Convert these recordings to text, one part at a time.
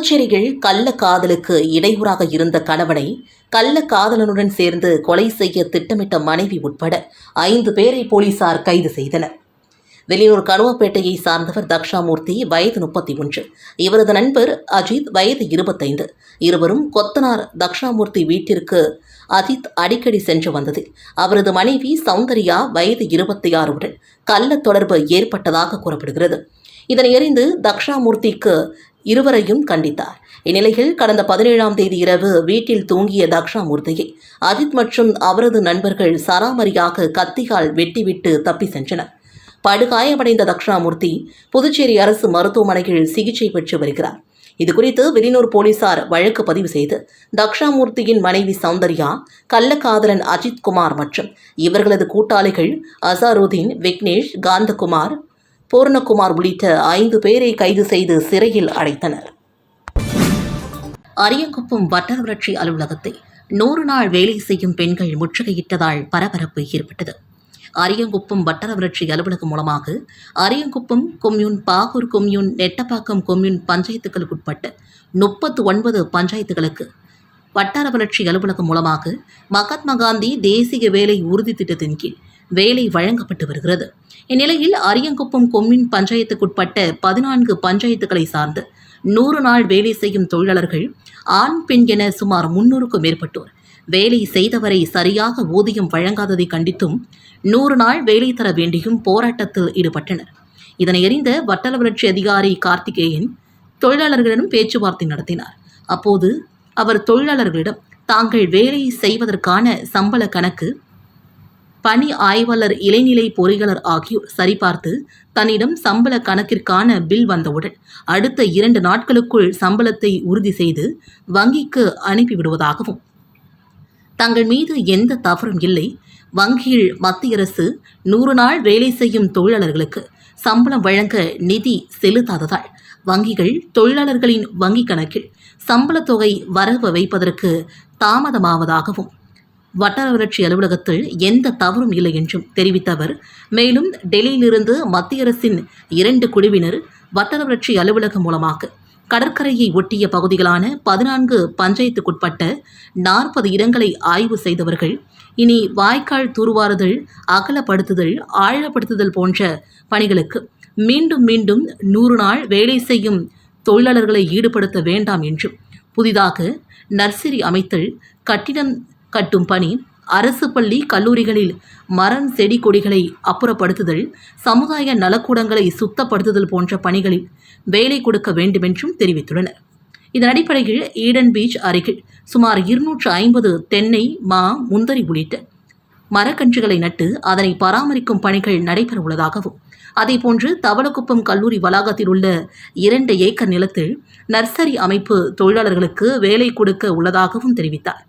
புதுச்சேரியில் கள்ள காதலுக்கு இடையூறாக இருந்த கணவனை கள்ள காதலனுடன் சேர்ந்து கொலை செய்ய திட்டமிட்ட மனைவி உட்பட ஐந்து பேரை போலீசார் கைது செய்தனர். வெளியூர் கனுவப்பேட்டையை சார்ந்தவர் தக்ஷாமூர்த்தி வயது முப்பத்தி ஒன்று. இவரது நண்பர் அஜித் வயது இருபத்தைந்து. இருவரும் கொத்தனார் தக்ஷாமூர்த்தி வீட்டிற்கு அஜித் அடிக்கடி சென்று வந்ததில் அவரது மனைவி சௌந்தர்யா வயது இருபத்தி ஆறுடன் கள்ள தொடர்பு ஏற்பட்டதாக கூறப்படுகிறது. இதனை அறிந்து தக்ஷாமூர்த்திக்கு இருவரையும் கண்டித்தார். இந்நிலையில் கடந்த பதினேழாம் தேதி இரவு வீட்டில் தூங்கிய தக்ஷாமூர்த்தியை அஜித் மற்றும் அவரது நண்பர்கள் சராமரியாக கத்தியால் வெட்டிவிட்டு தப்பி சென்றனர். படுகாயமடைந்த தக்ஷாமூர்த்தி புதுச்சேரி அரசு மருத்துவமனையில் சிகிச்சை பெற்று வருகிறார். இதுகுறித்து வெளியூர் போலீசார் வழக்கு பதிவு செய்து தக்ஷாமூர்த்தியின் மனைவி சௌந்தர்யா கள்ளக்காதலன் அஜித் குமார் மற்றும் இவர்களது கூட்டாளிகள் அசாருதீன் விக்னேஷ் காந்தகுமார் பூர்ணகுமார் உள்ளிட்ட ஐந்து பேரை கைது செய்து சிறையில் அடைத்தனர். அரியங்குப்பம் வட்டார வளர்ச்சி அலுவலகத்தை நூறு நாள் வேலை செய்யும் பெண்கள் முற்றுகையிட்டதால் பரபரப்பு ஏற்பட்டது. அரியங்குப்பம் வட்டார வளர்ச்சி அலுவலகம் மூலமாக Ariyankuppam commune Bahour commune Nettapakkam commune பஞ்சாயத்துகளுக்குட்பட்ட முப்பத்து ஒன்பது பஞ்சாயத்துகளுக்கு வட்டார வளர்ச்சி அலுவலகம் மூலமாக மகாத்மா காந்தி தேசிய வேலை உறுதி திட்டத்தின் கீழ் வேலை வழங்கப்பட்டு வருகிறது. இந்நிலையில் அரியங்குப்பம் கொம்மின் பஞ்சாயத்துக்குட்பட்ட பதினான்கு பஞ்சாயத்துக்களை சார்ந்து நூறு நாள் வேலை செய்யும் தொழிலாளர்கள் ஆண் பெண் என சுமார் முன்னூறுக்கும் மேற்பட்டோர். வேலை செய்தவரை சரியாக ஊதியம் வழங்காததை கண்டித்தும் நூறு நாள் வேலை தர வேண்டியும் போராட்டத்தில் ஈடுபட்டனர். இதனை அறிந்த வட்டல வளர்ச்சி அதிகாரி கார்த்திகேயன் தொழிலாளர்களிடம் பேச்சுவார்த்தை நடத்தினார். அப்போது அவர் தொழிலாளர்களிடம் தாங்கள் வேலை செய்வதற்கான சம்பள கணக்கு பணி ஆய்வாளர் இளைநிலை பொறியாளர் ஆகியோர் சரிபார்த்து தன்னிடம் சம்பள கணக்கிற்கான பில் வந்தவுடன் அடுத்த இரண்டு நாட்களுக்குள் சம்பளத்தை உறுதி செய்து வங்கிக்கு அனுப்பிவிடுவதாகவும் தங்கள் மீது எந்த தவறும் இல்லை. வங்கியில் மத்திய அரசு நூறு நாள் வேலை செய்யும் தொழிலாளர்களுக்கு சம்பளம் வழங்க நிதி செலுத்தாததால் வங்கிகள் தொழிலாளர்களின் வங்கிக் கணக்கில் சம்பளத் தொகை வரவு வைப்பதற்கு தாமதமாவதாகவும் வட்டார வளர்ச்சி அலுவலகத்தில் எந்த தவறும் இல்லை என்றும் தெரிவித்த அவர் மேலும் டெல்லியிலிருந்து மத்திய அரசின் இரண்டு குழுவினர் வட்டார வளர்ச்சி அலுவலகம் மூலமாக கடற்கரையை ஒட்டிய பகுதிகளான பதினான்கு பஞ்சாயத்துக்குட்பட்ட நாற்பது இடங்களை ஆய்வு செய்தவர்கள் இனி வாய்க்கால் தூர்வாறுதல் அகலப்படுத்துதல் ஆழப்படுத்துதல் போன்ற பணிகளுக்கு மீண்டும் மீண்டும் நூறு நாள் வேலை செய்யும் தொழிலாளர்களை ஈடுபடுத்த வேண்டாம் என்றும் புதிதாக நர்சரி அமைத்தல் கட்டிடம் கட்டும் பணி அரசு பள்ளி கல்லூரிகளில் மரம் செடி கொடிகளை அப்புறப்படுத்துதல் சமுதாய நலக்கூடங்களை சுத்தப்படுத்துதல் போன்ற பணிகளில் வேலை கொடுக்க வேண்டுமென்றும் தெரிவித்துள்ளனர். இதன் அடிப்படையில் ஈடன் பீச் அருகில் சுமார் இருநூற்று ஐம்பது தென்னை மா முந்தரி உள்ளிட்ட மரக்கன்றுகளை நட்டு அதனை பராமரிக்கும் பணிகள் நடைபெற உள்ளதாகவும் அதேபோன்று தவளக்குப்பம் கல்லூரி வளாகத்தில் உள்ள இரண்டு ஏக்கர் நிலத்தில் நர்சரி அமைப்பு தொழிலாளர்களுக்கு வேலை கொடுக்க உள்ளதாகவும் தெரிவித்தார்.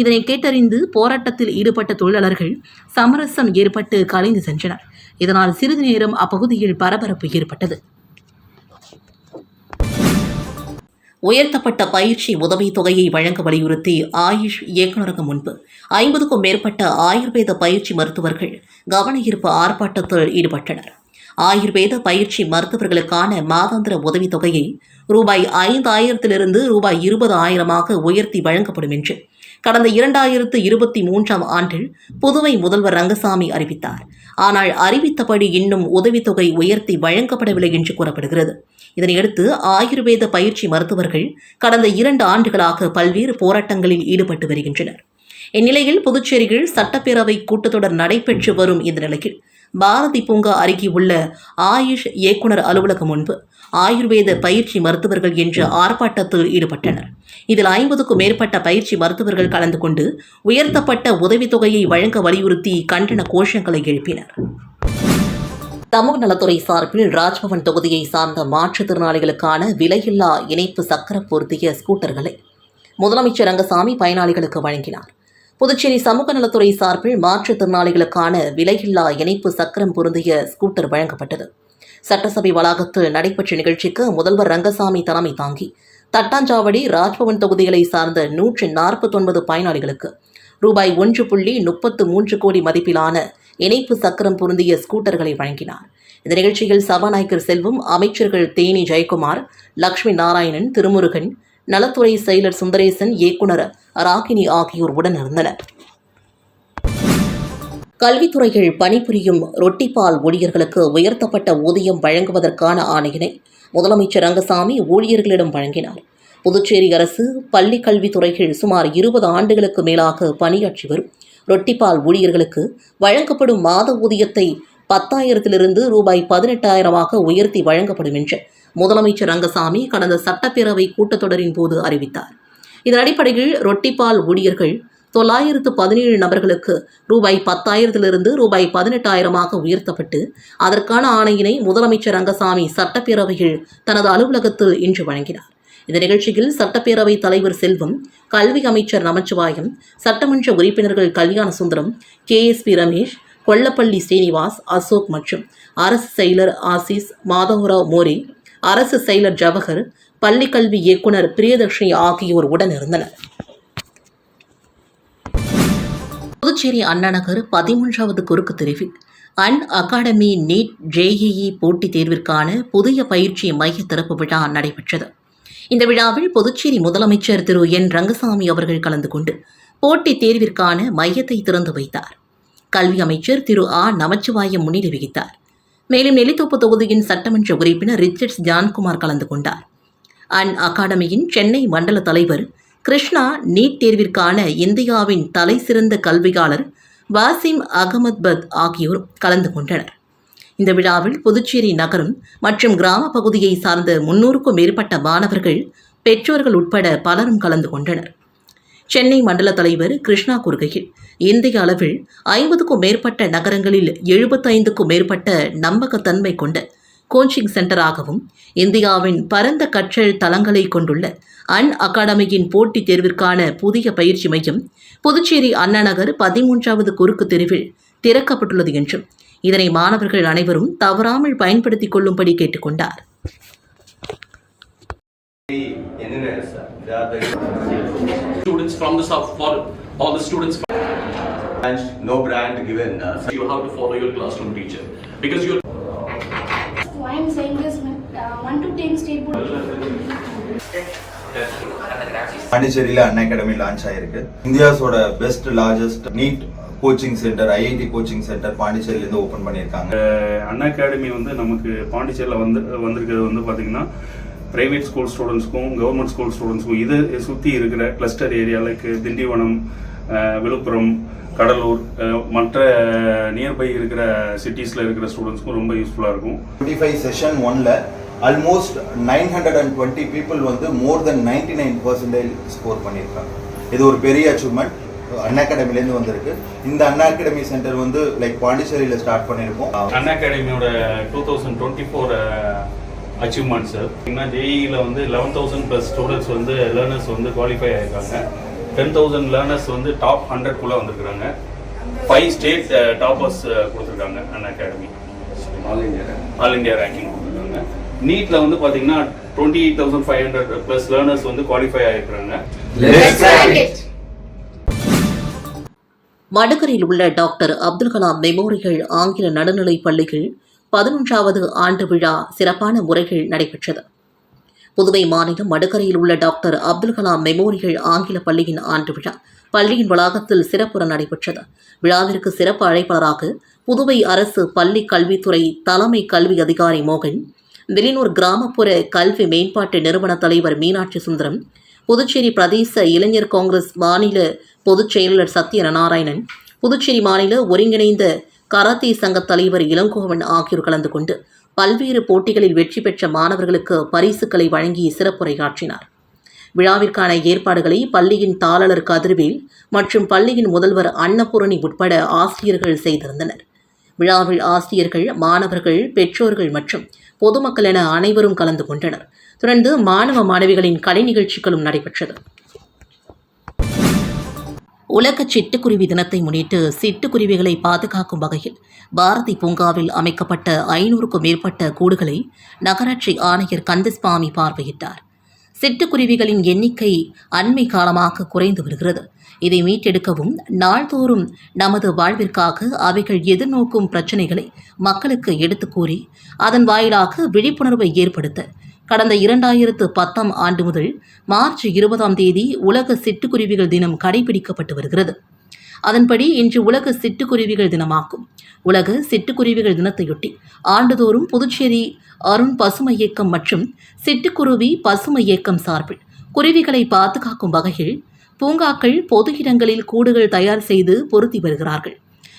இதனை கேட்டறிந்து போராட்டத்தில் ஈடுபட்ட தொழிலாளர்கள் சமரசம் ஏற்பட்டு கலைந்து சென்றனர். இதனால் சிறிது நேரம் அப்பகுதியில் பரபரப்பு ஏற்பட்டது. உயர்த்தப்பட்ட பயிற்சி உதவித் தொகையை வழங்க வலியுறுத்தி ஆயுஷ் இயக்குநரகம் முன்பு ஐம்பதுக்கும் மேற்பட்ட ஆயுர்வேத பயிற்சி மருத்துவர்கள் கவனஈர்ப்பு ஆர்ப்பாட்டத்தில் ஈடுபட்டனர். ஆயுர்வேத பயிற்சி மருத்துவர்களுக்கான மாதாந்திர உதவித் தொகையை ரூபாய் ஐந்தாயிரத்திலிருந்து ரூபாய் இருபது ஆயிரமாக உயர்த்தி வழங்கப்படும் என்று கடந்த இரண்டாயிரத்து இருபத்தி மூன்றாம் ஆண்டில் புதுவை முதல்வர் ரங்கசாமி அறிவித்தார். ஆனால் அறிவித்தபடி இன்னும் உதவித்தொகை உயர்த்தி வழங்கப்படவில்லை என்று கூறப்படுகிறது. இதனையடுத்து ஆயுர்வேத பயிற்சி மருத்துவர்கள் கடந்த இரண்டு ஆண்டுகளாக பல்வேறு போராட்டங்களில் ஈடுபட்டு வருகின்றனர். இந்நிலையில் புதுச்சேரியில் சட்டப்பேரவை கூட்டத்தொடர் நடைபெற்று வரும் இந்த நிலையில் பாரதி பூங்கா அருகே உள்ள ஆயுஷ் இயக்குனர் அலுவலகம் முன்பு ஆயுர்வேத பயிற்சி மருத்துவர்கள் என்ற ஆர்ப்பாட்டத்தில் ஈடுபட்டனர். இதில் ஐம்பதுக்கும் மேற்பட்ட பயிற்சி மருத்துவர்கள் கலந்து கொண்டு உயர்த்தப்பட்ட உதவித்தொகையை வழங்க வலியுறுத்தி கண்டன கோஷங்களை எழுப்பினர். சமூக நலத்துறை சார்பில் ராஜ்பவன் தொகுதியை சார்ந்த மாற்றுத்திறனாளிகளுக்கான விலையில்லா இணைப்பு சக்கர பொருத்திய ஸ்கூட்டர்களை முதலமைச்சர் ரங்கசாமி பயனாளிகளுக்கு வழங்கினார். புதுச்சேரி சமூக நலத்துறை சார்பில் மாற்றுத்திறனாளிகளுக்கான விலையில்லா இணைப்பு சக்கரம் பொருந்திய ஸ்கூட்டர் வழங்கப்பட்டது. சட்டசபை வளாகத்தில் நடைபெற்ற நிகழ்ச்சிக்கு முதல்வர் ரங்கசாமி தலைமை தாங்கி தட்டாஞ்சாவடி ராஜ்பவன் தொகுதிகளை சார்ந்த நூற்றி நாற்பத்தொன்பது பயனாளிகளுக்கு ரூபாய் ஒன்று புள்ளி முப்பத்து மூன்று கோடி மதிப்பிலான இணைப்பு சக்கரம் பொருந்திய ஸ்கூட்டர்களை வழங்கினார். இந்த நிகழ்ச்சியில் சபாநாயகர் செல்வம் அமைச்சர்கள் தேனி ஜெயக்குமார் லக்ஷ்மி நாராயணன் திருமுருகன் நலத்துறை செயலர் சுந்தரேசன் இயக்குனர் ராகினி ஆகியோர் உடனிருந்தனர் கல்வித்துறையில் பணிபுரியும் ரொட்டிப்பால் ஊழியர்களுக்கு உயர்த்தப்பட்ட ஊதியம் வழங்குவதற்கான ஆணையினை முதலமைச்சர் ரங்கசாமி ஊழியர்களிடம் வழங்கினார். புதுச்சேரி அரசு பள்ளி கல்வித்துறையில் சுமார் இருபது ஆண்டுகளுக்கு மேலாக பணியாற்றி வரும் ரொட்டிப்பால் ஊழியர்களுக்கு வழங்கப்படும் மாத ஊதியத்தை பத்தாயிரத்திலிருந்து ரூபாய் பதினெட்டாயிரமாக உயர்த்தி வழங்கப்படும் என்று முதலமைச்சர் ரங்கசாமி கடந்த சட்டப்பேரவை கூட்டத்தொடரின் போது அறிவித்தார். இதன் அடிப்படையில் ரொட்டிப்பால் ஊழியர்கள் தொள்ளாயிரத்து பதினேழு நபர்களுக்கு ரூபாய் பத்தாயிரத்திலிருந்து ரூபாய் பதினெட்டாயிரமாக உயர்த்தப்பட்டு அதற்கான ஆணையினை முதலமைச்சர் ரங்கசாமி சட்டப்பேரவையில் தனது அலுவலகத்தில் இன்று வழங்கினார். இந்த நிகழ்ச்சியில் சட்டப்பேரவை தலைவர் செல்வம் கல்வி அமைச்சர் நமச்சிவாயம் சட்டமன்ற உறுப்பினர்கள் கல்யாண சுந்தரம் கே எஸ்பி ரமேஷ் கொல்லப்பள்ளி ஸ்ரீனிவாஸ் அசோக் மற்றும் அரசு செயலர் ஆசிஸ் மாதவராவ் மோரே அரசு செயலர் ஜவஹர் பள்ளிக்கல்வி இயக்குனர் பிரியதர்ஷினி ஆகியோர் உடனிருந்தனர். புதுச்சேரி அண்ணாநகர் பதிமூன்றாவது குறுக்கு தெருவில் அன் அகாடமி நீட் ஜேஇஇ போட்டித் தேர்விற்கான புதிய பயிற்சி மைய திறப்பு விழா நடைபெற்றது. இந்த விழாவில் புதுச்சேரி முதலமைச்சர் திரு. என். ரங்கசாமி அவர்கள் கலந்து கொண்டு போட்டித் தேர்விற்கான மையத்தை திறந்து வைத்தார். கல்வி அமைச்சர் திரு. ஆ. நமச்சிவாயம் முன்னிலை வகித்தார். மேலும் நெல்லித்தோப்பு தொகுதியின் சட்டமன்ற உறுப்பினர் ரிச்சர்ட்ஸ் ஜான்குமார் கலந்து கொண்டார். அன் அகாடமியின் சென்னை மண்டல தலைவர் கிருஷ்ணா நீட் தேர்விற்கான இந்தியாவின் தலைசிறந்த கல்வியாளர் வாசிம் அகமத் பத் ஆகியோர் கலந்து கொண்டனர். இந்த விழாவில் புதுச்சேரி நகரம் மற்றும் கிராம பகுதியை சார்ந்த முன்னூறுக்கும் மேற்பட்ட மாணவர்கள் பெற்றோர்கள் உட்பட பலரும் கலந்து கொண்டனர். சென்னை மண்டல தலைவர் கிருஷ்ணா கூறுகையில் இந்திய அளவில் ஐம்பதுக்கும் மேற்பட்ட நகரங்களில் எழுபத்தைந்துக்கும் மேற்பட்ட நம்பகத்தன்மை கொண்ட கோச்சிங் சென்டராகவும் இந்தியாவின் பரந்த கற்றல் தளங்களை கொண்டுள்ள அன் அகாடமியின் போட்டித் தேர்விற்கான புதிய பயிற்சி மையம் புதுச்சேரி அண்ணாநகர் பதிமூன்றாவது குறுக்கு தெருவில் திறக்கப்பட்டுள்ளது என்றும் இதனை மாணவர்கள் அனைவரும் தவறாமல் பயன்படுத்திக் கொள்ளும்படி கேட்டுக்கொண்டார் students from the south for all the students branch, no brand given. Uh, you have to follow your classroom teacher because you're Why I'm saying this, uh, one to ten state board. பாண்டிச்சேரியில் அண்ணா academy launch ஆயிருக்கு இந்தியாஸோட best largest NEET coaching centre IIT coaching centre பாண்டிச்சேரியிலேருந்து open பண்ணியிருக்காங்க Anna academy வந்து நமக்கு பாண்டிச்சேரியில் வந்து வந்திருக்கிறது வந்து பார்த்தீங்கன்னா ப்ரைவேட் ஸ்கூல் ஸ்டூடெண்ட்ஸ்க்கும் கவர்மெண்ட் ஸ்கூல் ஸ்டூடெண்ட்ஸ்க்கும் இதை சுற்றி இருக்கிற cluster area like Tindivanam Villupuram Cuddalore மற்ற நியர்பை இருக்கிற சிட்டிஸில் இருக்கிற ஸ்டூடெண்ட்ஸ்க்கும் ரொம்ப யூஸ்ஃபுல்லாக இருக்கும். டுவெண்ட்டி ஃபைவ் செஷன் ஒன்ல almost nine hundred and twenty people வந்து more than ninety nine percentage score பண்ணியிருக்காங்க. இது ஒரு பெரிய அச்சீவ்மெண்ட் அண்ணா அகாடமிலேருந்து வந்திருக்கு. இந்த அண்ணா அகாடமி சென்டர் வந்து லைக் பாண்டிச்சேரியில் ஸ்டார்ட் பண்ணியிருக்கோம். Anna அகாடமியோட two thousand twenty four achievements பார்த்தீங்கன்னா ஜேஇயில் வந்து லெவன் தௌசண்ட் ப்ளஸ் ஸ்டூடெண்ட்ஸ் வந்து லேர்னர்ஸ் வந்து குவாலிஃபை ஆயிருக்காங்க. டென் தௌசண்ட் லேர்னர்ஸ் வந்து டாப் ஹண்ட்ரட்குள்ளே வந்திருக்கிறாங்க. ஃபைவ் ஸ்டேட் டாப்பர்ஸ் கொடுத்துருக்காங்க Anna academy all India. All India ranking கொடுத்துருக்காங்க. நீட்டில் வந்து பார்த்தீங்கன்னா twenty eight thousand five hundred plus learners வந்து குவாலிஃபை ஆயிருக்கிறாங்க. மடுகரில் உள்ள டாக்டர் அப்துல் கலாம் மெமோரியல் ஆங்கில நடுநிலைப் பள்ளியில் பதினொன்றாவது ஆண்டு விழா சிறப்பான முறையில் நடைபெற்றது. புதுவை மாநிலம் மடுக்கரையில் உள்ள டாக்டர் அப்துல் கலாம் மெமோரியல் ஆங்கில பள்ளியின் ஆண்டு விழா பள்ளியின் வளாகத்தில் சிறப்புற நடைபெற்றது. விழாவிற்கு சிறப்பு அழைப்பாளராக புதுவை அரசு பள்ளி கல்வித்துறை தலைமை கல்வி அதிகாரி மோகன் வெளியூர் கிராமப்புற கல்வி மேம்பாட்டு நிறுவன தலைவர் மீனாட்சி சுந்தரம் புதுச்சேரி பிரதேச இளைஞர் காங்கிரஸ் மாநில பொதுச் செயலர் சத்யநாராயணன் புதுச்சேரி மாநில ஒருங்கிணைந்த கராத்தே சங்க தலைவர் இளங்கோவன் ஆகியோர் கலந்து கொண்டு பல்வேறு போட்டிகளில் வெற்றி பெற்ற மாணவர்களுக்கு பரிசுகளை வழங்கி சிறப்புரையாற்றினார். விழாவிற்கான ஏற்பாடுகளை பள்ளியின் தாளர் கதிர்வேல் மற்றும் பள்ளியின் முதல்வர் அன்னபூரணி உட்பட ஆசிரியர்கள் செய்திருந்தனர். விழாவில் ஆசிரியர்கள் மாணவர்கள் பெற்றோர்கள் மற்றும் பொதுமக்கள் என அனைவரும் கலந்து கொண்டனர். தொடர்ந்து மாணவ மாணவிகளின் கலை நிகழ்ச்சிகளும் நடைபெற்றது. உலக சிட்டுக்குருவி தினத்தை முன்னிட்டு சிட்டுக்குருவிகளை பாதுகாக்கும் வகையில் பாரதி பூங்காவில் அமைக்கப்பட்ட ஐநூறுக்கும் மேற்பட்ட கூடுகளை நகராட்சி ஆணையர் கந்தசுவாமி பார்வையிட்டார். சிட்டுக்குருவிகளின் எண்ணிக்கை அண்மை காலமாக குறைந்து வருகிறது. இதை மீட்டெடுக்கவும் நாள்தோறும் நமது வாழ்விற்காக அவைகள் எதிர்நோக்கும் பிரச்சனைகளை மக்களுக்கு எடுத்துக் கூறி அதன் வாயிலாக விழிப்புணர்வை ஏற்படுத்த கடந்த இரண்டாயிரத்து பத்தாம் ஆண்டு முதல் மார்ச் இருபதாம் தேதி உலக சிட்டுக்குருவிகள் தினம் கடைபிடிக்கப்பட்டு வருகிறது. அதன்படி இன்று உலக சிட்டுக்குருவிகள் தினமாகும். உலக சிட்டுக்குருவிகள் தினத்தையொட்டி ஆண்டுதோறும் புதுச்சேரி அருண் பசுமை இயக்கம் மற்றும் சிட்டுக்குருவி பசுமை இயக்கம் சார்பில் குருவிகளை பாதுகாக்கும் வகையில் பூங்காக்கள் பொது இடங்களில் கூடுகள் தயார் செய்து பொருத்தி வருகிறார்கள்.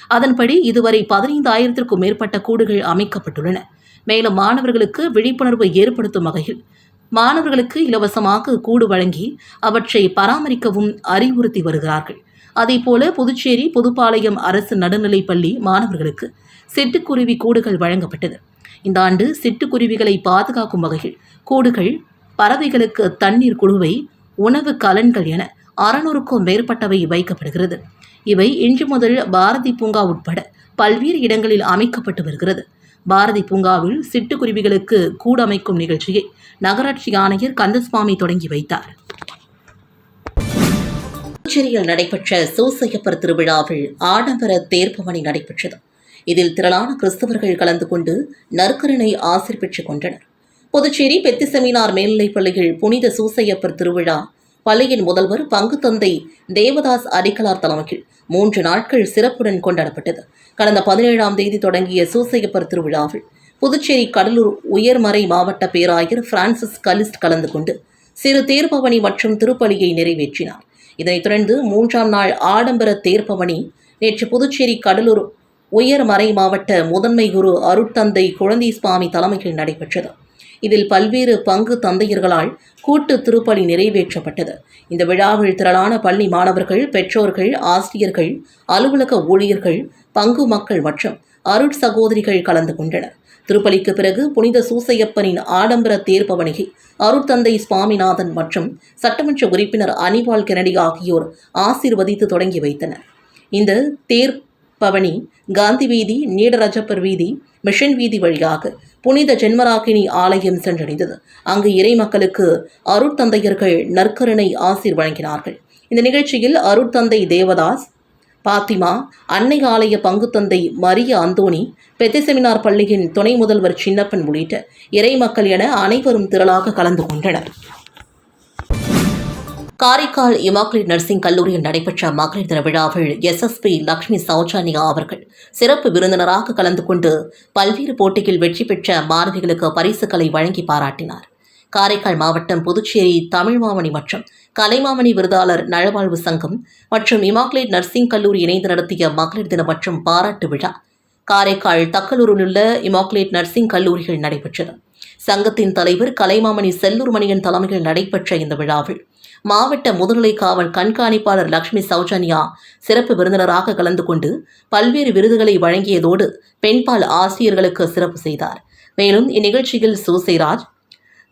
அதன்படி இதுவரை பதினைந்தாயிரத்திற்கும் மேற்பட்ட கூடுகள் அமைக்கப்பட்டுள்ளன. மேலும் மாணவர்களுக்கு விழிப்புணர்வு ஏற்படுத்தும் வகையில் மாணவர்களுக்கு இலவசமாக கூடு வழங்கி அவற்றை பராமரிக்கவும் அறிவுறுத்தி வருகிறார்கள். அதேபோல புதுச்சேரி புதுப்பாளையம் அரசு நடுநிலைப் பள்ளி மாணவர்களுக்கு சிட்டுக்குருவி கூடுகள் வழங்கப்பட்டது. இந்த ஆண்டு சிட்டுக்குருவிகளை பாதுகாக்கும் வகையில் கூடுகள் பறவைகளுக்கு தண்ணீர் குழுவை உணவு கலன்கள் என அறநூறுக்கும் மேற்பட்டவை வைக்கப்படுகிறது. இவை இன்று முதல் பாரதி பூங்கா உட்பட பல்வேறு இடங்களில் அமைக்கப்பட்டு வருகிறது. பாரதி பூங்காவில் சிட்டுக்குருவிகளுக்கு கூட அமைக்கும் நிகழ்ச்சியை நகராட்சி ஆணையர் கந்தசுவாமி தொடங்கி வைத்தார். புதுச்சேரியில் நடைபெற்ற சூசையப்பர் திருவிழாவில் ஆடம்பர தேர்ப்பவனி நடைபெற்றது. இதில் திரளான கிறிஸ்தவர்கள் கலந்து கொண்டு நற்கருணை ஆசிர் பெற்றுக் கொண்டனர். புதுச்சேரி பெத்தி செமினார் மேல்நிலைப் பள்ளியில் புனித சூசையப்பர் திருவிழா பள்ளியின் முதல்வர் பங்கு தந்தை தேவதாஸ் அடிக்கலார் தலைமையில் மூன்று நாட்கள் சிறப்புடன் கொண்டாடப்பட்டது. கடந்த பதினேழாம் தேதி தொடங்கிய சூசையப்பர் திருவிழாவில் புதுச்சேரி கடலூர் உயர்மறை மாவட்ட பேராயர் பிரான்சிஸ் கலிஸ்ட் கலந்து கொண்டு சிறு தேர்பவனி மற்றும் திருப்பலியை நிறைவேற்றினார். இதனைத் தொடர்ந்து மூன்றாம் நாள் ஆடம்பர தேர்ப்பவனி நேற்று புதுச்சேரி கடலூர் உயர்மறை மாவட்ட முதன்மை குரு அருட்தந்தை குழந்தை சுவாமி தலைமையில் நடைபெற்றது. இதில் பல்வேறு பங்கு தந்தையர்களால் கூட்டு திருப்பலி நிறைவேற்றப்பட்டது. இந்த விழாவில் திரளான பள்ளி மாணவர்கள் பெற்றோர்கள் ஆசிரியர்கள் அலுவலக ஊழியர்கள் பங்கு மக்கள் மற்றும் அருட் சகோதரிகள் கலந்து கொண்டனர். திருப்பலிக்கு பிறகு புனித சூசையப்பனின் ஆடம்பர தேர்பவனிகை அருட்தந்தை சுவாமிநாதன் மற்றும் சட்டமன்ற உறுப்பினர் அனிபால் கெனடி ஆகியோர் ஆசீர்வதித்து தொடங்கி வைத்தனர். இந்த தேர் பவனி காந்தி வீதி நீடரஜப்பர் வீதி மிஷன் வீதி வழியாக புனித ஜென்மராகினி ஆலயம் சென்றடைந்தது. அங்கு இறை மக்களுக்கு அருட்தந்தையர்கள் நற்கருணை ஆசீர் வழங்கினார்கள். இந்த நிகழ்ச்சியில் அருட்தந்தை தேவதாஸ் பாத்திமா அன்னை ஆலய பங்குத்தந்தை மரிய அந்தோணி பெத்திசெமினார் பள்ளியின் துணை முதல்வர் சின்னப்பன் உள்ளிட்ட இறை மக்கள் என அனைவரும் திரளாக கலந்து கொண்டனர். காரைக்கால் இமாக்லேட் நர்சிங் கல்லூரியில் நடைபெற்ற மகளிர் தின விழாவில் எஸ்எஸ்பி லக்ஷ்மி சௌஜானியா அவர்கள் சிறப்பு விருந்தினராக கலந்து கொண்டு பல்வேறு போட்டியில் வெற்றி பெற்ற மாணவிகளுக்கு பரிசுகளை வழங்கி பாராட்டினார். காரைக்கால் மாவட்டம் புதுச்சேரி தமிழ் மாமணி மற்றும் கலைமாமணி விருதாளர் நலவாழ்வு சங்கம் மற்றும் இமாக்லேட் நர்சிங் கல்லூரி இணைந்து நடத்திய மகளிர் தின மற்றும் பாராட்டு விழா காரைக்கால் தக்கலூரில் உள்ள இமாக்லேட் நர்சிங் கல்லூரியில் நடைபெற்றது. சங்கத்தின் தலைவர் கலைமாமணி செல்லூர் மணியன் தலைமையில் நடைபெற்ற இந்த விழாவில் மாவட்ட முதுநிலை காவல் கண்காணிப்பாளர் லக்ஷ்மி சௌஜன்யா சிறப்பு விருந்தினராக கலந்து கொண்டு பல்வேறு விருதுகளை வழங்கியதோடு பெண்பால் ஆசிரியர்களுக்கு சிறப்பு செய்தார். மேலும் இந்நிகழ்ச்சியில் சூசைராஜ்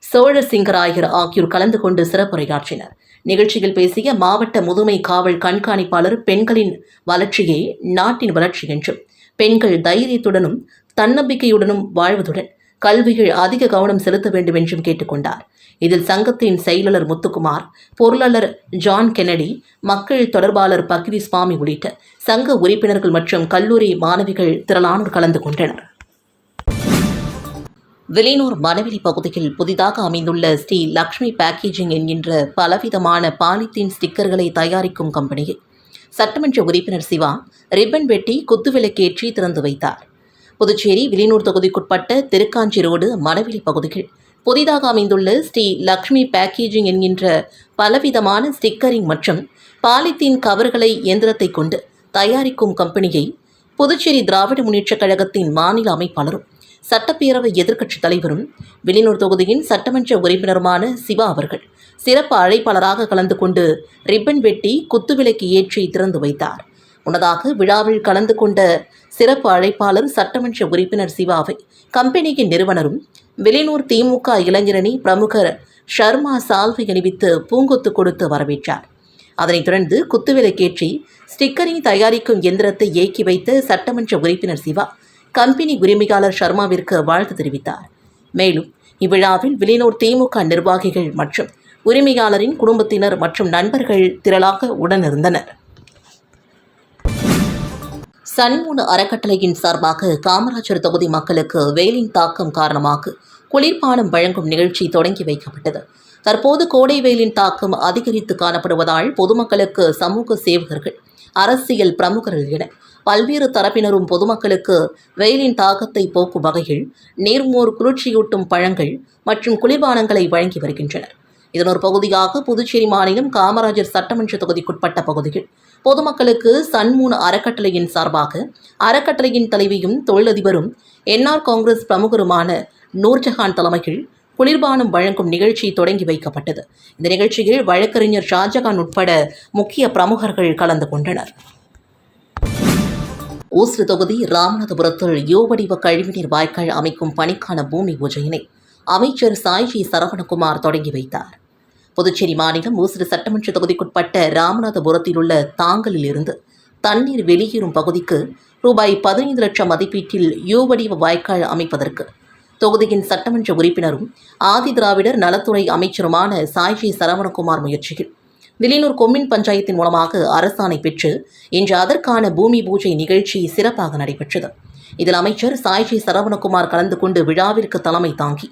சோழ சிங்கராயர் ஆகியோர் கலந்து கொண்டு சிறப்புரையாற்றினர். நிகழ்ச்சியில் பேசிய மாவட்ட முதுமை காவல் கண்காணிப்பாளர் பெண்களின் வளர்ச்சியே நாட்டின் வளர்ச்சி என்றும் பெண்கள் தைரியத்துடனும் தன்னம்பிக்கையுடனும் வாழ்வதுடன் கல்வியில் அதிக கவனம் செலுத்த வேண்டும் என்றும் கேட்டுக்கொண்டார். இதில் சங்கத்தின் செயலாளர் முத்துக்குமார் பொருளாளர் ஜான் கெனடி மக்கள் தொடர்பாளர் பக்ரி சுவாமி உள்ளிட்ட சங்க உறுப்பினர்கள் மற்றும் கல்லூரி மாணவிகள் திரளானோர் கலந்து கொண்டனர். வில்லியனூர் மணவெளி பகுதியில் புதிதாக அமைந்துள்ள ஸ்ரீ லக்ஷ்மி பேக்கேஜிங் என்கின்ற பலவிதமான பாலித்தீன் ஸ்டிக்கர்களை தயாரிக்கும் கம்பெனியை சட்டமன்ற உறுப்பினர் சிவா ரிப்பன் வெட்டி குத்துவிளக்கேற்றி திறந்து வைத்தார். புதுச்சேரி வில்லியனூர் தொகுதிக்குட்பட்ட திருக்காஞ்சி ரோடு மணவெளி பகுதிகள். புதிதாக அமைந்துள்ள ஸ்ரீ லக்ஷ்மி பேக்கேஜிங் என்கின்ற பலவிதமான ஸ்டிக்கரிங் மற்றும் பாலித்தீன் கவர்களை இயந்திரத்தை கொண்டு தயாரிக்கும் கம்பெனியை புதுச்சேரி திராவிட முன்னேற்றக் கழகத்தின் மாநில அமைப்பாளரும் சட்டப்பேரவை எதிர்க்கட்சித் தலைவரும் வெளியூர் தொகுதியின் சட்டமன்ற உறுப்பினருமான சிவா அவர்கள் சிறப்பு அழைப்பாளராக கலந்து கொண்டு ரிப்பன் வெட்டி குத்துவிளக்கு ஏற்றி திறந்து வைத்தார். முன்னதாக விழாவில் கலந்து கொண்ட சிறப்பு அழைப்பாளர் சட்டமன்ற உறுப்பினர் சிவாவை கம்பெனியின் நிறுவனரும் வெளிநூர் திமுக இளைஞரணி பிரமுகர் ஷர்மா சால்வை அணிவித்து பூங்கொத்து கொடுத்து வரவேற்றார். அதனைத் தொடர்ந்து குத்துவிளக்கேற்றி ஸ்டிக்கரிங் தயாரிக்கும் எந்திரத்தை இயக்கி வைத்த சட்டமன்ற உறுப்பினர் சிவா கம்பெனி உரிமையாளர் சர்மாவிற்கு வாழ்த்து தெரிவித்தார். மேலும் இவ்விழாவில் வெளிநூர் திமுக நிர்வாகிகள் மற்றும் உரிமையாளரின் குடும்பத்தினர் மற்றும் நண்பர்கள் திரளாக உடனிருந்தனர். சன்மூன அறக்கட்டளையின் சார்பாக காமராஜர் தொகுதி மக்களுக்கு வெயிலின் தாக்கம் காரணமாக குளிர்பானம் வழங்கும் நிகழ்ச்சி தொடங்கி வைக்கப்பட்டது. தற்போது கோடை வெயிலின் தாக்கம் அதிகரித்து காணப்படுவதால் பொதுமக்களுக்கு சமூக சேவகர்கள் அரசியல் பிரமுகர்கள் என பல்வேறு தரப்பினரும் பொதுமக்களுக்கு வெயிலின் தாக்கத்தை போக்கும் வகையில் நீர்மோர் குளிர்ச்சியூட்டும் பழங்கள் மற்றும் குளிர்பானங்களை வழங்கி வருகின்றனர். இதன் ஒரு பகுதியாக புதுச்சேரி மாநிலம் காமராஜர் சட்டமன்ற தொகுதிக்குட்பட்ட பகுதியில் பொதுமக்களுக்கு சன்மூன அறக்கட்டளையின் சார்பாக அறக்கட்டளையின் தலைவியும் தொழிலதிபரும் என்ஆர் காங்கிரஸ் பிரமுகருமான நூர்ஜஹான் தலைமையில் குளிர்பானம் வழங்கும் நிகழ்ச்சி தொடங்கி வைக்கப்பட்டது. இந்த நிகழ்ச்சியில் வழக்கறிஞர் ஷாஜகான் உட்பட முக்கிய பிரமுகர்கள் கலந்து கொண்டனர். ஊசு தொகுதி ராமநாதபுரத்தில் யோ வடிவ கழிவுநீர் வாய்க்கால் அமைக்கும் பணிக்கான பூமி பூஜையினை அமைச்சர் சாய்ஜி சரவணகுமார் தொடங்கி வைத்தார். புதுச்சேரி மாநிலம் ஊசிறு சட்டமன்ற தொகுதிக்குட்பட்ட ராமநாதபுரத்தில் உள்ள தாங்கலில் இருந்து தண்ணீர் வெளியேறும் பகுதிக்கு ரூபாய் பதினைந்து லட்சம் மதிப்பீட்டில் யூ வடிவ வாய்க்கால் அமைப்பதற்கு. தொகுதியின் சட்டமன்ற உறுப்பினரும் ஆதி திராவிடர் நலத்துறை அமைச்சருமான சாய்ஜி சரவணகுமார் முயற்சியில். வில்லியனூர் கொம்மின் பஞ்சாயத்தின் மூலமாக அரசாணை பெற்று இன்று அதற்கான பூமி பூஜை நிகழ்ச்சி சிறப்பாக நடைபெற்றது. இதில் அமைச்சர் சாய்ஜி சரவணகுமார் கலந்து கொண்டு விழாவிற்கு தலைமை தாங்கி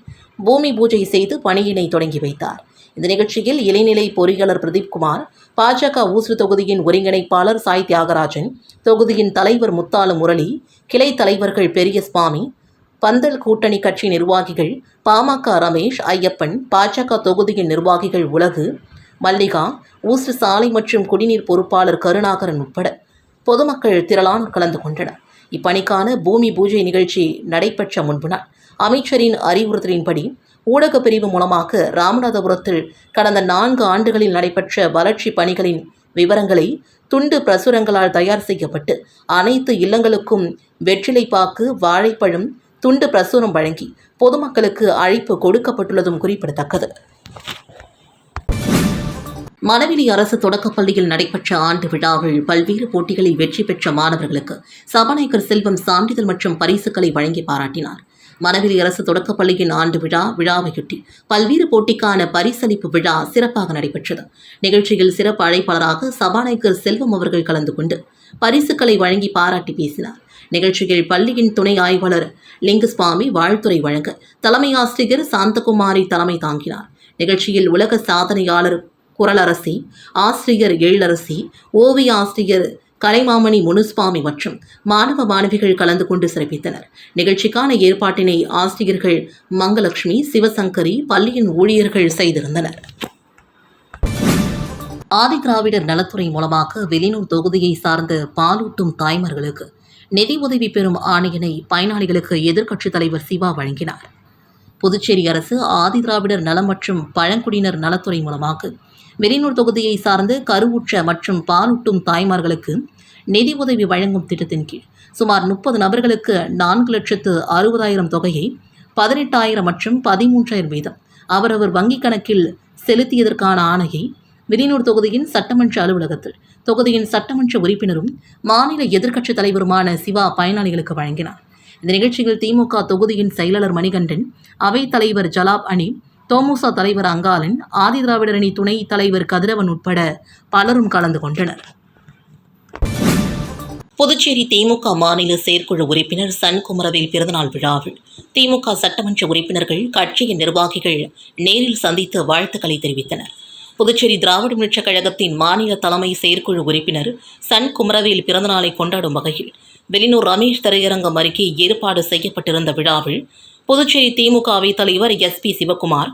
பூமி பூஜை செய்து பணியினை தொடங்கி வைத்தார். இந்த நிகழ்ச்சியில் இளைநிலை பொறியாளர் பிரதீப்குமார் பாஜக ஊசு தொகுதியின் ஒருங்கிணைப்பாளர் சாய் தியாகராஜன் தொகுதியின் தலைவர் முத்தாலு முரளி கிளை தலைவர்கள் பெரியசுவாமி பந்தல் கூட்டணி கட்சி நிர்வாகிகள் பாமக ரமேஷ் ஐயப்பன் பாஜக தொகுதியின் நிர்வாகிகள் உலகு மல்லிகா ஊசு சாலை மற்றும் குடிநீர் பொறுப்பாளர் கருணாகரன் உட்பட பொதுமக்கள் திரளான கலந்து கொண்டனர். இப்பணிக்கான பூமி பூஜை நிகழ்ச்சி நடைபெற்ற முன்பு நாள் அமைச்சரின் அறிவுறுத்தலின்படி ஊடகப் பிரிவு மூலமாக ராமநாதபுரத்தில் கடந்த நான்கு ஆண்டுகளில் நடைபெற்ற வளர்ச்சி பணிகளின் விவரங்களை துண்டு பிரசுரங்களால் தயார் செய்யப்பட்டு அனைத்து இல்லங்களுக்கும் வெற்றிலைப்பாக்கு வாழைப்பழம் துண்டு பிரசுரம் வழங்கி பொதுமக்களுக்கு அழைப்பு கொடுக்கப்பட்டுள்ளதும் குறிப்பிடத்தக்கது. மணவெளி அரசு தொடக்கப்பள்ளியில் நடைபெற்ற ஆண்டு விழாவில் பல்வேறு போட்டிகளில் வெற்றி பெற்ற மாணவர்களுக்கு சபாநாயகர் செல்வம் சான்றிதழ் மற்றும் பரிசுகளை வழங்கி பாராட்டினார். மணவெளி அரசு தொடக்கப்பள்ளியின் ஆண்டு விழா விழாவையொட்டி பல்வேறு போட்டிக்கான பரிசளிப்பு விழா சிறப்பாக நடைபெற்றது. நிகழ்ச்சியில் சிறப்பு அழைப்பாளராக சபாநாயகர் செல்வம் அவர்கள் கலந்து கொண்டு பரிசுகளை வழங்கி பாராட்டி பேசினார். நிகழ்ச்சியில் பள்ளியின் துணை ஆய்வாளர் லிங்குசுவாமி வாழ்த்துறை வழங்க தலைமை ஆசிரியர் சாந்தகுமாரி தலைமை தாங்கினார். நிகழ்ச்சியில் உலக சாதனையாளர் குரலரசி ஆசிரியர் எழிலரசி ஓவிய ஆசிரியர் கலைமாமணி முனுசுவாமி மற்றும் மாணவ மாணவிகள் கலந்து கொண்டு சிறப்பித்தனர். நிகழ்ச்சிக்கான ஏற்பாட்டினை ஆசிரியர்கள் மங்கலட்சுமி சிவசங்கரி பள்ளியின் ஊழியர்கள் செய்திருந்தனர். ஆதிதிராவிடர் நலத்துறை மூலமாக வெளிநூர் தொகுதியை சார்ந்த பாலூட்டும் தாய்மார்களுக்கு நிதி உதவி பெறும் ஆணையினை பயனாளிகளுக்கு எதிர்க்கட்சித் தலைவர் சிவா வழங்கினார். புதுச்சேரி அரசு ஆதிதிராவிடர் நலம் மற்றும் பழங்குடியினர் நலத்துறை மூலமாக வெறிநூர் தொகுதியை சார்ந்து கருவுற்ற மற்றும் பாலூட்டும் தாய்மார்களுக்கு நிதி உதவி வழங்கும் திட்டத்தின் கீழ் சுமார் முப்பது நபர்களுக்கு நான்கு லட்சத்து அறுபதாயிரம் தொகையை பதினெட்டாயிரம் மற்றும் பதிமூன்றாயிரம் வீதம் அவரவர் வங்கிக் கணக்கில் செலுத்தியதற்கான ஆணையை விரினூர் தொகுதியின் சட்டமன்ற அலுவலகத்தில் தொகுதியின் சட்டமன்ற உறுப்பினரும் மாநில எதிர்க்கட்சித் தலைவருமான சிவா பயனாளிகளுக்கு வழங்கினார். இந்த நிகழ்ச்சியில் திமுக தொகுதியின் செயலாளர் மணிகண்டன் அவைத் தலைவர் ஜலாப் அனி தோமுசா தலைவர் அங்காளன் ஆதி திராவிடரணி துணை தலைவர் கதிரவன் உட்பட பலரும் கலந்து கொண்டனர். புதுச்சேரி திமுக மாநில செயற்குழு உறுப்பினர் சன்குமரவேல் பிறந்தநாள் விழாவில் திமுக சட்டமன்ற உறுப்பினர்கள் கட்சியின் நிர்வாகிகள் நேரில் சந்தித்து வாழ்த்துக்களை தெரிவித்தனர். புதுச்சேரி திராவிட முன்னேற்றக் கழகத்தின் மாநில தலைமை செயற்குழு உறுப்பினர் சன் குமரவேல் பிறந்தநாளை கொண்டாடும் வகையில் வெளியூர் ரமேஷ் திரையரங்கம் அருகே ஏற்பாடு செய்யப்பட்டிருந்த விழாவில் புதுச்சேரி திமுக அவைத் தலைவர் எஸ் பி சிவகுமார்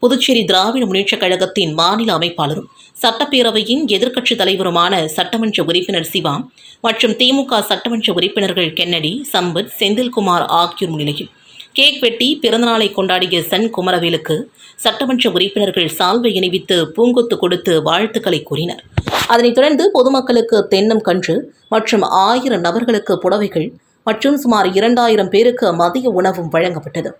புதுச்சேரி திராவிட முன்னேற்றக் கழகத்தின் மாநில அமைப்பாளரும் சட்டப்பேரவையின் எதிர்க்கட்சித் தலைவருமான சட்டமன்ற உறுப்பினர் சிவா மற்றும் திமுக சட்டமன்ற உறுப்பினர்கள் கென்னடி சம்பத் செந்தில்குமார் ஆகியோர் முன்னிலையில் கேக் வெட்டி பிறந்தநாளை கொண்டாடிய சன் குமரவேலுக்கு சட்டமன்ற உறுப்பினர்கள் சால்வை இணைவித்து பூங்கொத்து கொடுத்து வாழ்த்துக்களை கூறினர். அதனைத் தொடர்ந்து பொதுமக்களுக்கு தென்னம் கன்று மற்றும் ஆயிரம் நபர்களுக்கு புடவைகள் மற்றும் சுமார் இரண்டாயிரம் பேருக்கு மதிய உணவும் வழங்கப்பட்டது.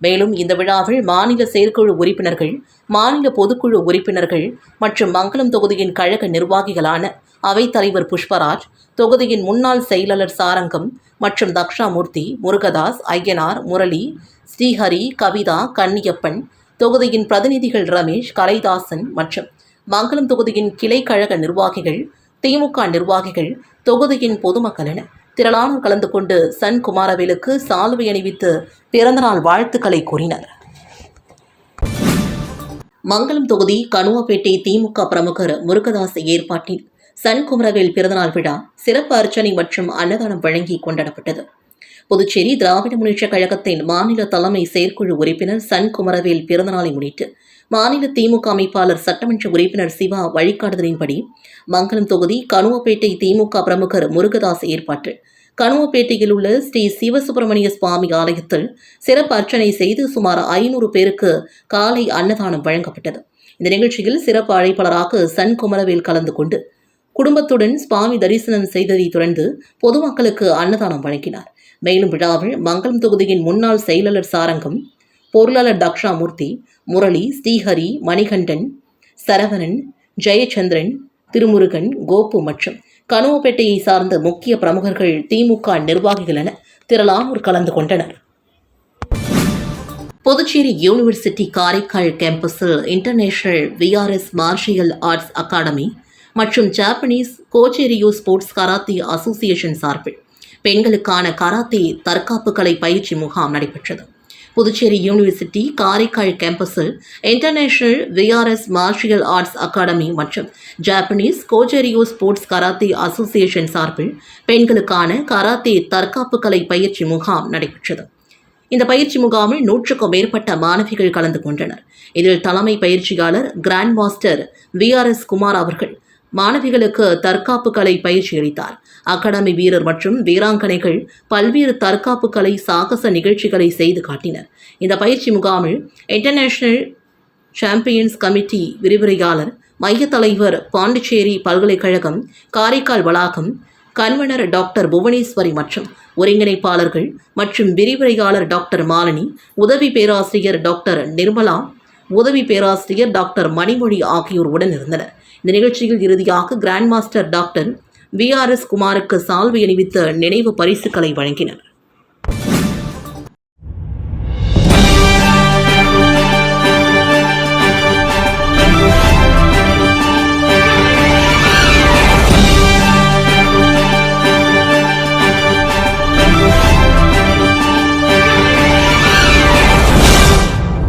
மேலும் இந்த விழாவில் மாநில செயற்குழு உறுப்பினர்கள் மாநில பொதுக்குழு உறுப்பினர்கள் மற்றும் மங்களம் தொகுதியின் கழக நிர்வாகிகளான அவைத்தலைவர் புஷ்பராஜ் தொகுதியின் முன்னாள் செயலாளர் சாரங்கம் மற்றும் தக்ஷாமூர்த்தி முருகதாஸ் ஐயனார் முரளி ஸ்ரீஹரி கவிதா கன்னியப்பன் தொகுதியின் பிரதிநிதிகள் ரமேஷ் கலைதாசன் மற்றும் மங்களம் தொகுதியின் கிளை கழக நிர்வாகிகள் திமுக நிர்வாகிகள் தொகுதியின் பொதுமக்கள் என திரளான கலந்து கொண்டு சன் குமாரவேலுக்கு சால்வை அணிவித்து பிறந்தநாள் வாழ்த்துக்களை கூறினர். மங்களம் தொகுதி கனுவப்பேட்டை திமுக பிரமுகர் முருகதாஸ் ஏற்பாட்டில் சன் குமரவேல் பிறந்தநாள் விழா சிறப்பு அர்ச்சனை மற்றும் அன்னதானம் வழங்கி கொண்டாடப்பட்டது. புதுச்சேரி திராவிட முன்னேற்றக் கழகத்தின் மாநில தலைமை செயற்குழு உறுப்பினர் சன் குமரவேல் பிறந்தநாளை முன்னிட்டு மாநில திமுக அமைப்பாளர் சட்டமன்ற உறுப்பினர் சிவா வழிகாட்டுதலின்படி மங்களம் தொகுதி கனுவப்பேட்டை திமுக பிரமுகர் முருகதாஸ் ஏற்பாட்டில் கனுவப்பேட்டையில் உள்ள ஸ்ரீ சிவசுப்பிரமணிய சுவாமி ஆலயத்தில் சிறப்பு அர்ச்சனை செய்து சுமார் ஐநூறு பேருக்கு காலை அன்னதானம் வழங்கப்பட்டது. இந்த நிகழ்ச்சியில் சிறப்பு அழைப்பாளராக சன் குமரவேல் கலந்து கொண்டு குடும்பத்துடன் சுவாமி தரிசனம் செய்ததைத் தொடர்ந்து பொதுமக்களுக்கு அன்னதானம் வழங்கினார். மேலும் விழாவில் மங்களம் தொகுதியின் முன்னாள் செயலாளர் சாரங்கம் பொருளாளர் தக்ஷாமூர்த்தி முரளி ஸ்ரீஹரி மணிகண்டன் சரவணன் ஜெயச்சந்திரன் திருமுருகன் கோபு மற்றும் கனுவப்பேட்டையை சார்ந்த முக்கிய பிரமுகர்கள் திமுக நிர்வாகிகள் என திரளானோர் கலந்து கொண்டனர். Puducherry university Karaikal கேம்பஸில் international VRS martial arts academy மற்றும் Japanese Gojuryu sports karate association சார்பில் பெண்களுக்கான கராத்தே தற்காப்பு கலை பயிற்சி முகாம் நடைபெற்றது. Puducherry university Karaikal கேம்பஸில் international VRS martial arts academy மற்றும் Japanese Gojuryu sports karate association சார்பில் பெண்களுக்கான கராத்தே தற்காப்பு கலை பயிற்சி முகாம் நடைபெற்றது. இந்த பயிற்சி முகாமில் நூற்றுக்கும் மேற்பட்ட மாணவிகள் கலந்து கொண்டனர். இதில் தலைமை பயிற்சியாளர் grand master V R S Kumar அவர்கள் மாணவிகளுக்கு தற்காப்பு கலை பயிற்சி அளித்தார். அகாடமி வீரர் மற்றும் வீராங்கனைகள் பல்வேறு தற்காப்பு கலை சாகச நிகழ்ச்சிகளை செய்து காட்டினர். இந்த பயிற்சி முகாமில் இன்டர்நேஷனல் சாம்பியன்ஸ் கமிட்டி விரிவுரையாளர் மைய தலைவர் பாண்டிச்சேரி பல்கலைக்கழகம் காரைக்கால் வளாகம் கன்வனர் டாக்டர் புவனேஸ்வரி மற்றும் ஒருங்கிணைப்பாளர்கள் மற்றும் விரிவுரையாளர் டாக்டர் மாலினி உதவி பேராசிரியர் டாக்டர் நிர்மலா உதவி பேராசிரியர் டாக்டர் மணிமொழி ஆகியோர் உடன் இருந்தனர் இந்த நிகழ்ச்சியில் இறுதியாக grand master doctor V R S குமாருக்கு சால்வை அணிவித்த நினைவு பரிசுகளை வழங்கினர்.